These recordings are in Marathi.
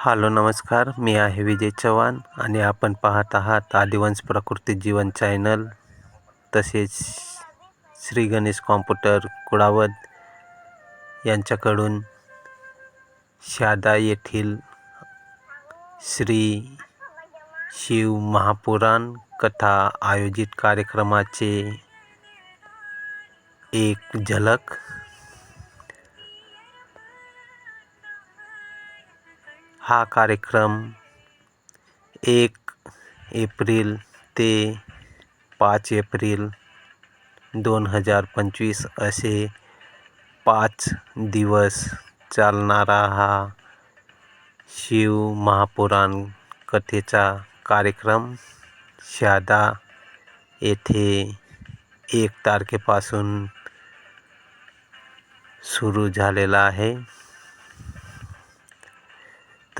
हॅलो नमस्कार. मी आहे विजय चव्हाण आणि आपण पाहत आहात आदिवंश प्रकृती जीवन चॅनल. तसेच श्री गणेश कॉम्प्युटर कुडावत यांच्याकडून शादा येथील श्री शिव महापुराण कथा आयोजित कार्यक्रमाचे एक झलक हा कार्यक्रम एक एप्रिल ते पाच एप्रिल दोन हजार पंचवीस असे पाच दिवस चालणारा हा शिव महापुराण कथेचा कार्यक्रम शहादा येथे एक तारखेपासून सुरू झालेला आहे.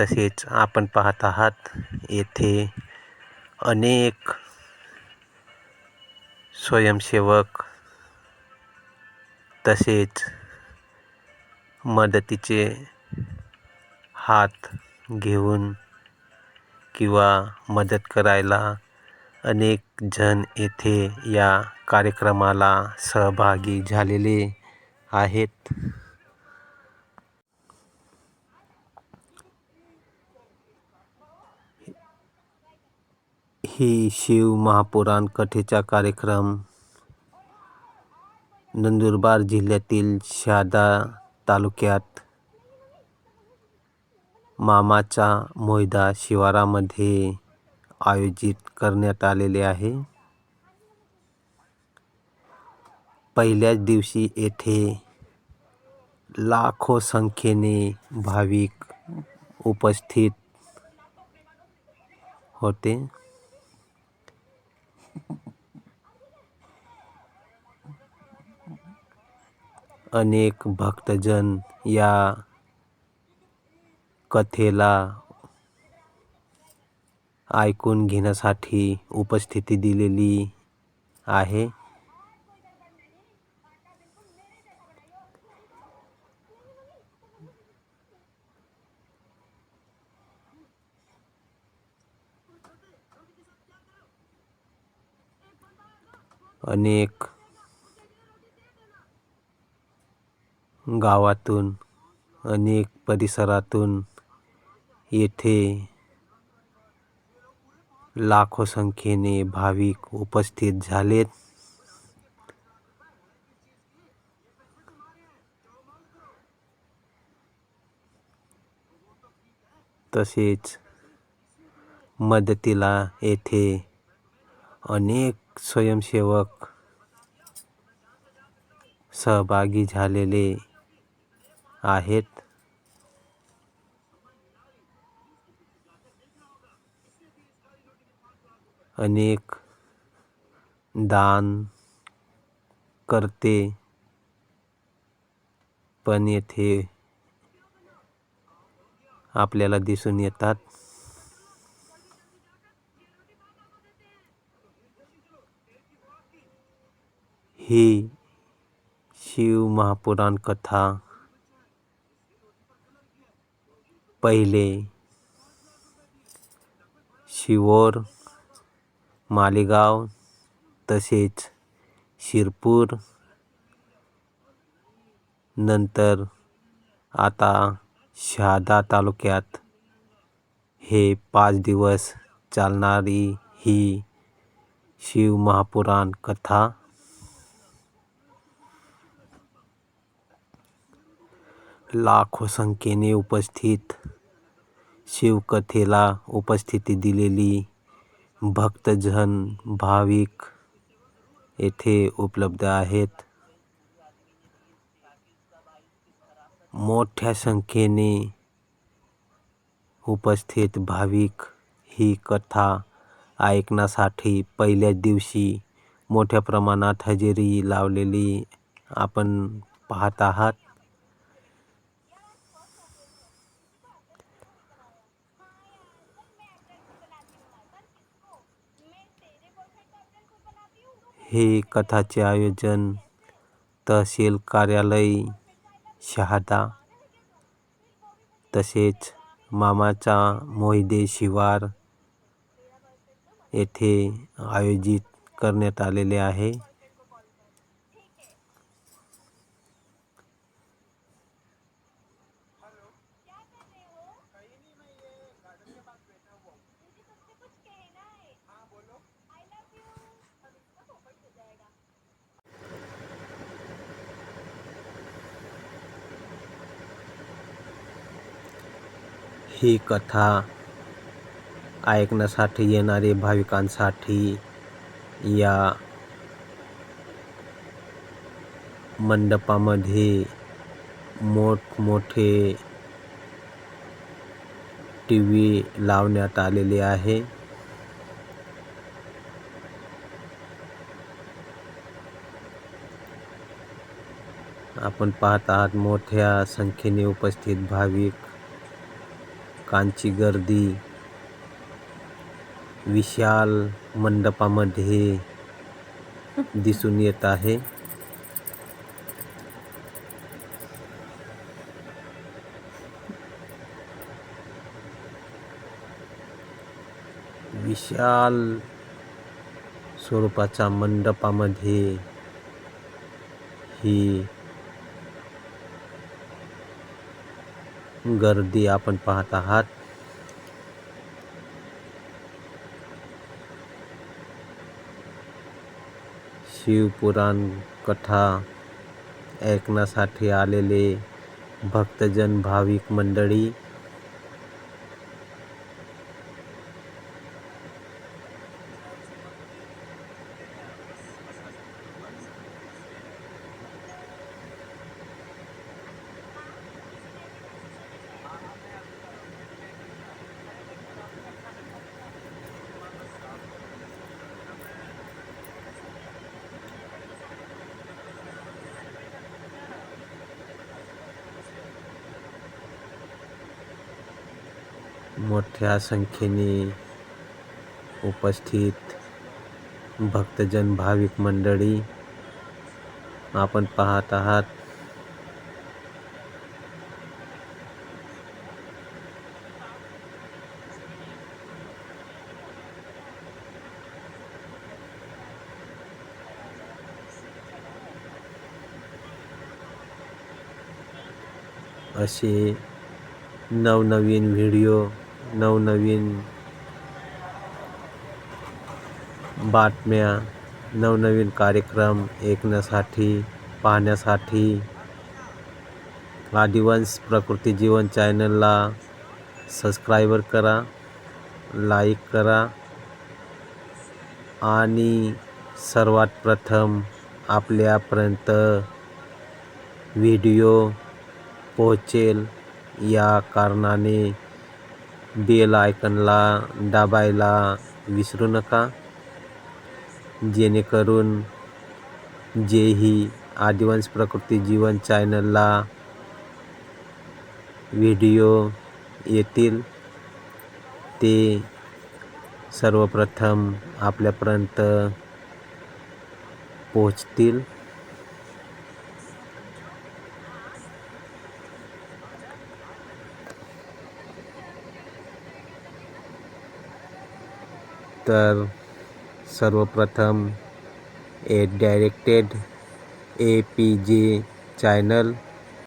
तसेच आपण पाहत आहात येथे अनेक स्वयंसेवक तसेच मदतीचे हात घेऊन किंवा मदत करायला अनेक जण येथे या कार्यक्रमाला सहभागी झालेले आहेत. ही शिव महापुराण कथेचा कार्यक्रम नंदुरबार जिल्ह्यातील शहादा तालुक्यात मामाचा मोयदा शिवारामध्ये आयोजित करण्यात आलेले आहे. पहिल्याच दिवशी येथे लाखो संख्येने भाविक उपस्थित होते. अनेक भक्तजन या कथेला ऐकून घेण्यासाठी उपस्थिती दिलेली आहे. अनेक गावातून अनेक परिसरातून येथे लाखो संख्येने भाविक उपस्थित झालेत. तसेच मदतीला येथे अनेक स्वयंसेवक सहभागी झालेले आहेत. अनेक दान करते पण येथे आपल्याला दिसून येतात. ही शिव महापुराण कथा पहिले शिवोर मालेगाव तसेच शिरपूर नंतर आता शहादा तालुक्यात हे पाच दिवस चालणारी ही शिव महापुराण कथा लाखो संख्येने उपस्थित शिवकथेला उपस्थिती दिलेली भक्तजन भाविक येथे उपलब्ध आहेत. मोठ्या संख्येने उपस्थित भाविक ही कथा ऐकण्यासाठी पहिल्याच दिवशी मोठ्या प्रमाणात हजेरी लावलेली आपण पाहत आहात. हे कथाचे आयोजन तहसील कार्यालय शहादा तसेच मामाचा मोहिदे शिवार येथे आयोजित करण्यात आलेले आहे. ही कथा ऐकण्यासाठी येणारे भाविकांसाठी या मंडपामध्ये मोठमोठे टी व्ही लावण्यात आलेले आहे. आपण पाहत आहात मोठ्या संख्येने उपस्थित भाविक कांची गर्दी विशाल मंडपामध्ये दिसून येत आहे. विशाल स्वरूपाच्या मंडपामध्ये ही गर्दी आपण पाहत आहात. शिवपुराण कथा ऐकण्यासाठी आलेले भक्तजन भाविक मंडळी मोठ्या संख्येने उपस्थित भक्तजन भाविक मंडळी आपण पाहत आहात. असे नवनवीन व्हिडिओ नवनवीन बातम्या नवनवीन कार्यक्रम ऐकण्यासाठी पाहण्यासाठी आदिवंश प्रकृती जीवन चॅनलला सबस्क्रायबर करा लाईक करा आणि सर्वात प्रथम आपल्यापर्यंत व्हिडिओ पोहोचेल या कारणाने बेल आयकनला दाबायला विसरू नका. जेणेकरून जेही आदिवंश प्रकृती जीवन चॅनलला व्हिडिओ येतील ते सर्वप्रथम आपल्यापर्यंत पोहोचतील. तर सर्वप्रथम A directed A P J channel